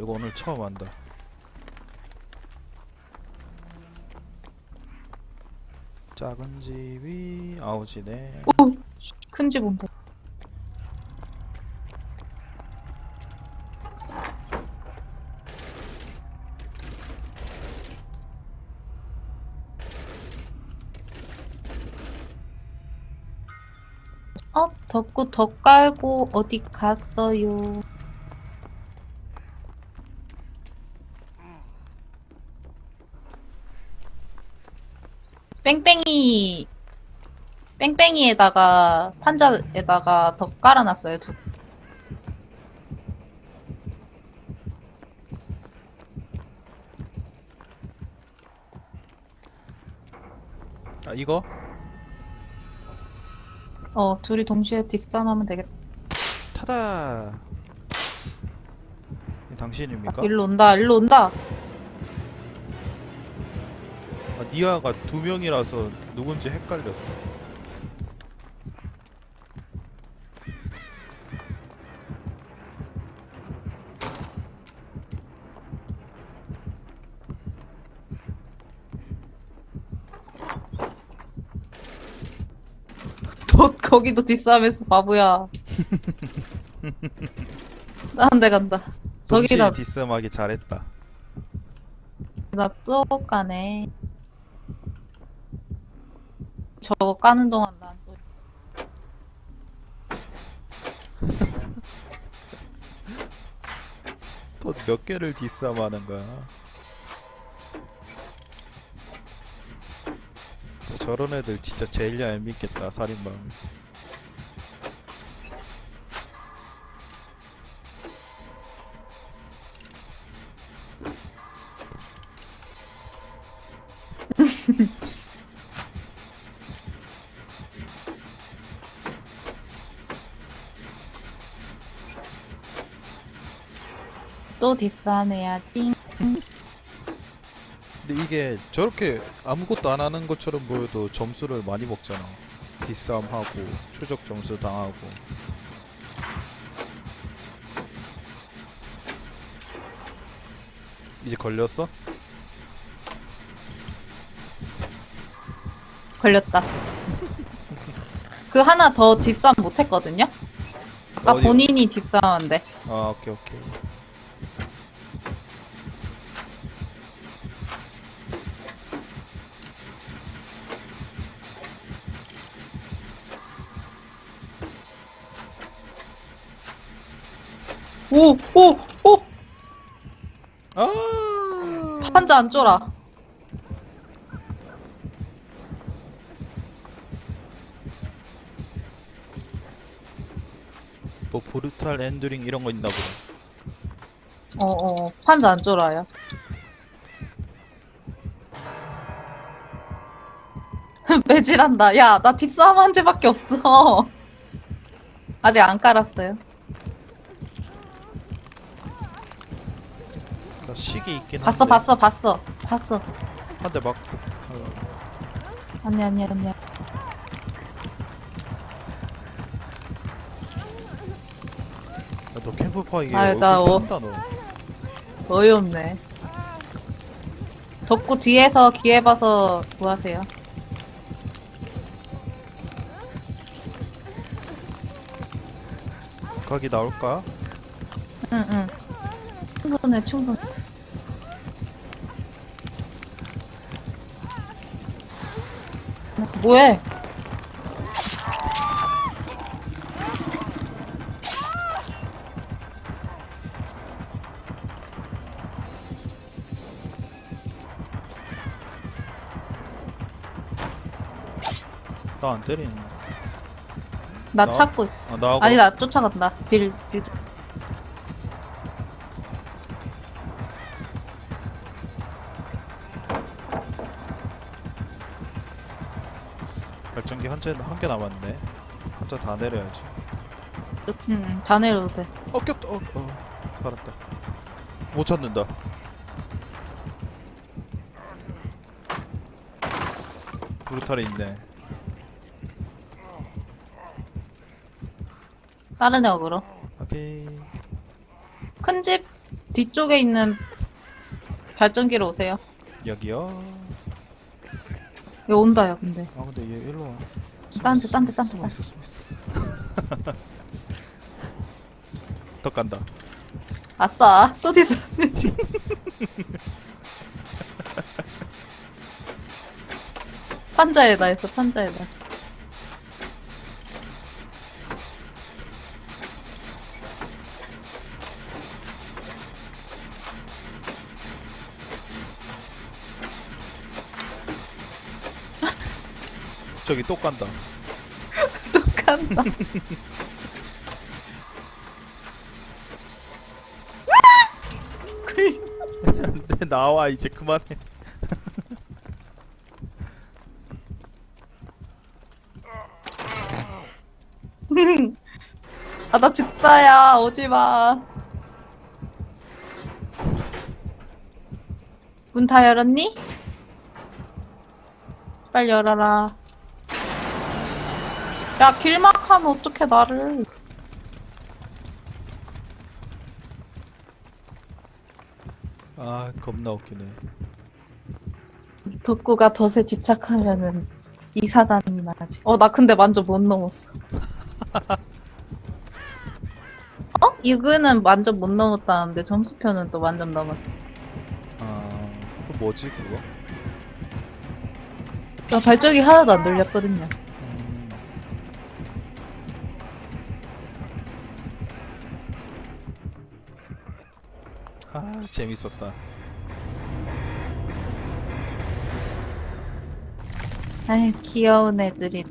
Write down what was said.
이거 오늘 처음 한다. 작은 집이 아우지네. 큰집 온다. 어, 덕구 덕 깔고 어디 갔어요? 뺑뺑이 뺑뺑이에다가 판자에다가 덕 깔아놨어요. 두 아 이거? 어, 둘이 동시에 뒷싸움하면 되겠다. 타다. 이 당신입니까? 일로 온다, 일로 온다. 니아가 두 명이라서 누군지 헷갈렸어. 도, 거기도 뒷싸움했어, 바보야. 딴 데 간다. 저기다, 디스하기 잘했다. 나또 까네. 저거 까는 동안 난 또. 또 몇 개를 디스하는 거야? 또 저런 애들 진짜 제일 얄밉겠다 살인범. 또 뒷싸움해야 띵. 근데 이게 저렇게 아무것도 안 하는 것처럼 보여도 점수를 많이 먹잖아. 디싸움 하고 추적 점수 당하고. 이제 걸렸어? 걸렸다. 그 하나 더 뒷싸움 못했거든요? 아까 어디? 본인이 뒷싸움한데. 아 오케이 오케이. 오! 오! 오! 아 판자 안 쫄아. 뭐 브루탈 엔드링 이런 거 있나 보다. 어어 판자 안 쫄아요. 매질한다. 야, 나 뒷싸움 한 제밖에 없어. 아직 안 깔았어요. 나 식이 있긴 한데. 봤어, 봤어, 봤어, 봤어. 한 대 맞고. 하려고. 아니, 아니, 아니. 야, 너 캠프파이에 아유, 얼굴 나 어- 탄다 너. 어이없네. 덕구 뒤에서 기회 봐서 뭐 하세요? 각이 나올까? 응, 응. 충분해, 충분해. 뭐해? 나 안 때리는. 나? 찾고 있어. 아, 나하고? 아니, 나 쫓아간다. 빌, 빌. 발전기 한개한개 남았네. 한자 다 내려야지. 응, 응. 자네로도 돼. 어 꼈다. 어, 어. 살았다. 못 찾는다. 브루탈이 있네. 다른 애 어그로. 오케이. 큰 집 뒤쪽에 있는 발전기로 오세요. 여기요. 여기 온다, 야, 근데. 아 근데 얘 일로 와. 딴 데, 딴 데, 딴 데, 숨어 딴 있어, 숨어 있어. 더 간다. 아싸, 또 뒤져. 판자에다 했어, 판자에다. 저기 또 간다. 또 간다. 글- 네, 나와 이제 그만해. 아, 나 즉사야. 오지 마. 문 다 열었니? 빨리 열어라. 야, 길막하면 어떡해, 나를. 아 겁나 웃기네. 덕구가 덫에 집착하면은 이 사단이 나지. 어, 나 근데 만져 못 넘었어. 어? 이거는 완전 못 넘었다는데 점수표는 또 완전 넘었어. 아, 그 뭐지 그거? 나 발전기 하나도 안 돌렸거든요. 아 재밌었다. 아이, 귀여운 애들이.